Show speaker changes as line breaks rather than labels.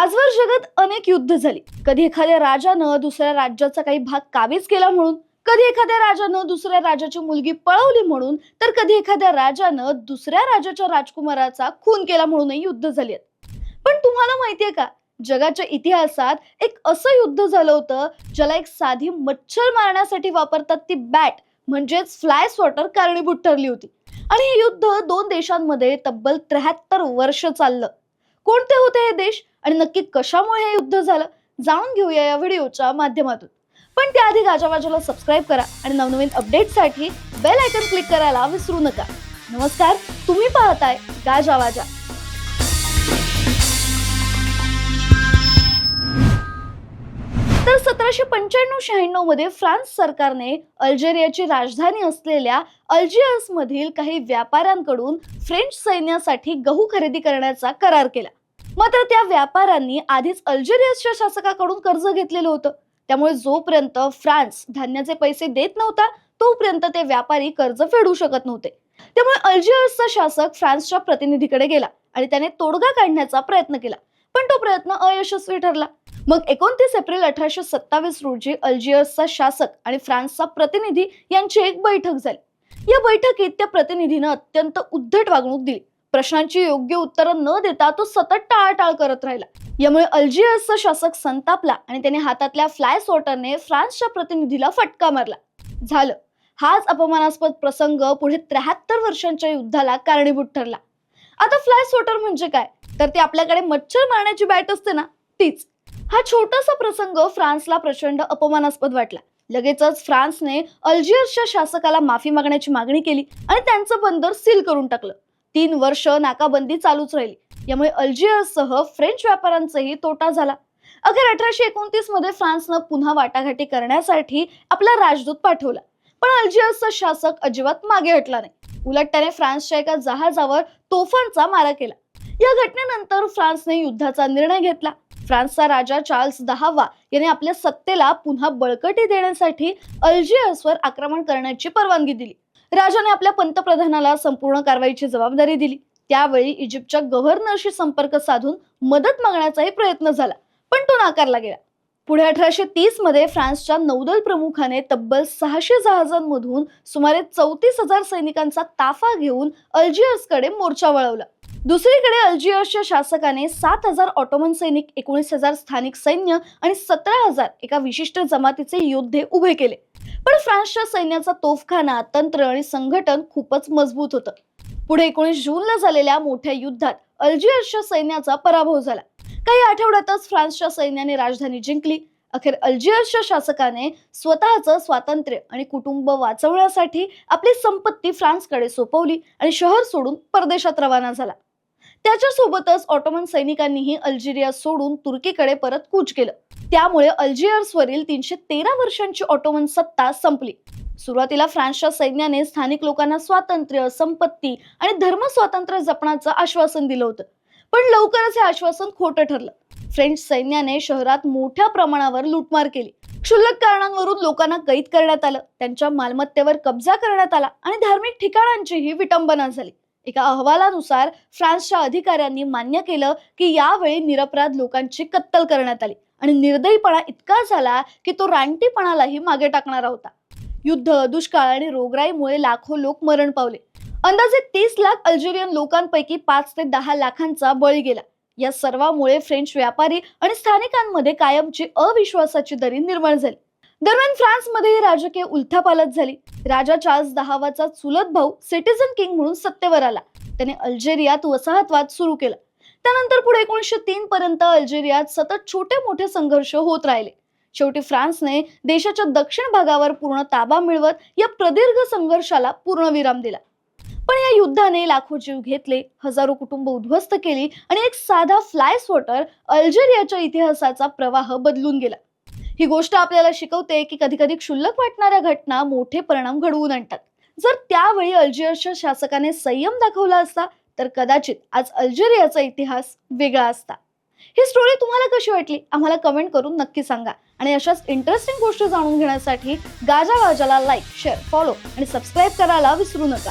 आजवर जगात अनेक युद्ध झाली. कधी एखाद्या राजानं दुसऱ्या राज्याचा काही भाग काबीज केला म्हणून कधी एखाद्या राजानं दुसऱ्या राजाची मुलगी पळवली म्हणून तर कधी एखाद्या राजानं दुसऱ्या राजाच्या राजकुमाराचा खून केला म्हणूनही युद्ध झाली पण तुम्हाला माहितीये का? जगाच्या इतिहासात एक असं युद्ध झालं होतं ज्याला एक साधी मच्छर मारण्यासाठी वापरतात ती बॅट म्हणजेच फ्लाय स्वॉटर कारणीभूत ठरली होती. आणि हे युद्ध दोन देशांमध्ये तब्बल त्र्याहत्तर वर्ष चाललं. कोणते होते हे देश? आणि नक्की कशामुळे हे युद्ध झालं जाणून घेऊया या व्हिडिओच्या माध्यमातून. पण त्याआधी गाजावाजाला सबस्क्राईब करा आणि नवनवीन अपडेटसाठी बेल आयकन क्लिक करायला विसरू नका. नमस्कार तुम्ही पाहताय गाजावाजा तर सतराशे पंच्याण्णव शहाण्णवमध्ये फ्रान्स सरकारने अल्जेरियाची राजधानी असलेल्या अल्जियर्स मधील काही व्यापाऱ्यांकडून फ्रेंच सैन्यासाठी गहू खरेदी करण्याचा करार केला. मात्र त्या व्यापाऱ्यांनी आधीच अल्जेरियाच्या शासकाकडून कर्ज घेतलेलं होतं. त्यामुळे जोपर्यंत फ्रान्स धान्याचे पैसे देत नव्हता तोपर्यंत ते व्यापारी कर्ज फेडू शकत नव्हते. त्यामुळे अल्जियर्सचा शासक फ्रान्सच्या प्रतिनिधीकडे गेला आणि त्याने तोडगा काढण्याचा प्रयत्न केला. पण तो प्रयत्न अयशस्वी ठरला. मग एकोणतीस एप्रिल अठराशे सत्तावीस रोजी अल्जियर्सचा शासक आणि फ्रान्सचा प्रतिनिधी यांची एक बैठक झाली. या बैठकीत त्या प्रतिनिधीनं अत्यंत उद्धट वागणूक दिली. प्रश्नांची योग्य उत्तरं न देता तो सतत टाळाटाळ करत राहिला. यामुळे अल्जियर्सचा शासक संतापला आणि त्याने हातातल्या फ्लाय सॉर्टरने फ्रान्सच्या प्रतिनिधीला फटका मारला. झालं. हाच अपमानास्पद प्रसंग पुढे त्र्याहत्तर वर्षांच्या युद्धाला कारणीभूत ठरला. आता फ्लाय सॉर्टर म्हणजे काय? तर ते आपल्याकडे मच्छर मारण्याची बॅट असते ना? तीच. हा छोटासा प्रसंग फ्रान्सला प्रचंड अपमानास्पद वाटला. लगेचच फ्रान्सने अल्जियर्सच्या शासकाला माफी मागण्याची मागणी केली आणि त्यांचं बंदर सील करून टाकलं. तीन वर्ष नाकाबंदी चालूच राहिली. यामुळे अल्जियर्ससह फ्रेंच व्यापाऱ्यांचाही तोटा झाला. अखेर अठराशे एकोणतीसमध्ये फ्रान्सनं पुन्हा वाटाघाटी करण्यासाठी आपला राजदूत पाठवला. पण अल्जियर्सचा शासक अजिबात मागे हटला नाही. उलट त्याने फ्रान्सच्या एका जहाजावर तोफांचा मारा केला. या घटनेनंतर फ्रान्सने युद्धाचा निर्णय घेतला. फ्रान्सचा राजा चार्ल्स दहावा याने आपल्या सत्तेला पुन्हा बळकटी देण्यासाठी अल्जियर्सवर आक्रमण करण्याची परवानगी दिली. राजाने आपल्या पंतप्रधानाला संपूर्ण कारवाईची जबाबदारी दिली. त्यावेळी इजिप्तच्या गव्हर्नरशी संपर्क साधून मदत मागण्याचाही प्रयत्न झाला पण तो नाकारला गेला. पुढे अठराशे तीसमध्ये फ्रान्सच्या नौदल प्रमुखाने तब्बल सहाशे जहाजांमधून सुमारे चौतीस हजार सैनिकांचा ताफा घेऊन अल्जियर्सकडे मोर्चा वळवला. दुसरीकडे अल्जियर्सच्या शासकाने सात हजार ऑटोमन सैनिक एकोणीस हजार स्थानिक सैन्य आणि सतरा हजार एका विशिष्ट जमातीचे योद्धे उभे केले. पण फ्रान्सच्या सैन्याचा तोफखाना तंत्र आणि संघटन खूपच मजबूत होतं. पुढे एकोणीस जूनला झालेल्या मोठ्या युद्धात अल्जियर्सच्या सैन्याचा पराभव झाला. काही आठवड्यातच फ्रान्सच्या सैन्याने राजधानी जिंकली. अखेर अल्जियर्सच्या शासकाने स्वतःचं स्वातंत्र्य आणि कुटुंब वाचवण्यासाठी आपली संपत्ती फ्रान्सकडे सोपवली आणि शहर सोडून परदेशात रवाना झाला. त्याच्यासोबतच ऑटोमन सैनिकांनीही अल्जेरिया सोडून तुर्कीकडे परत कूच केलं. त्यामुळे अल्जियर्सवरील तीनशे तेरा वर्षांची ऑटोमन सत्ता संपली. सुरुवातीला फ्रान्सच्या सैन्याने स्थानिक लोकांना स्वातंत्र्य संपत्ती आणि धर्म स्वातंत्र्य जपण्याचं आश्वासन दिलं होतं. पण लवकरच हे आश्वासन खोटं ठरलं. फ्रेंच सैन्याने शहरात मोठ्या प्रमाणावर लुटमार केली. क्षुल्लक कारणांवरून लोकांना कैद करण्यात आलं. त्यांच्या मालमत्तेवर कब्जा करण्यात आला आणि धार्मिक ठिकाणांचीही विटंबना झाली. एका अहवालानुसार फ्रान्सच्या अधिकाऱ्यांनी मान्य केलं की यावेळी निरपराध लोकांची कत्तल करण्यात आली. आणि निर्दयीपणा इतका झाला की तो रानटीपणालाही मागे टाकणारा होता. युद्ध दुष्काळ आणि रोगराईमुळे लाखो लोक मरण पावले. अंदाजे तीस लाख अल्जेरियन लोकांपैकी पाच ते दहा लाखांचा बळी गेला. या सर्वामुळे फ्रेंच व्यापारी आणि स्थानिकांमध्ये कायमची अविश्वासाची दरी निर्माण झाली. दरम्यान फ्रान्समध्येही राजकीय उलथापालट झाली. राजा चार्ल्स दहावाचा चुलत भाऊ सिटिझन किंग म्हणून सत्तेवर आला. त्याने अल्जेरियात वसाहतवाद सुरू केला. त्यानंतर पुढे एकोणीसशे तीन पर्यंत अल्जेरियात सतत छोटे मोठे संघर्ष होत राहिले. शेवटी फ्रान्सने देशाच्या दक्षिण भागावर पूर्ण ताबा मिळवत या प्रदीर्घ संघर्षाला पूर्णविराम दिला. पण या युद्धाने लाखो जीव घेतले हजारो कुटुंब उद्ध्वस्त केली आणि एक साधा फ्लाय स्वॉटर अल्जेरियाच्या इतिहासाचा प्रवाह बदलून गेला. ही गोष्ट आपल्याला शिकवते की कधी कधी क्षुल्लक वाटणाऱ्या घटना मोठे परिणाम घडवून आणतात. जर त्यावेळी अल्जेरियाच्या शासकाने संयम दाखवला असता तर कदाचित आज अल्जेरियाचा इतिहास वेगळा असता. ही स्टोरी तुम्हाला कशी वाटली? आम्हाला कमेंट करून नक्की सांगा. आणि अशाच इंटरेस्टिंग गोष्टी जाणून घेण्यासाठी गाजा गाजाला लाईक शेअर फॉलो आणि सबस्क्राईब करायला विसरू नका.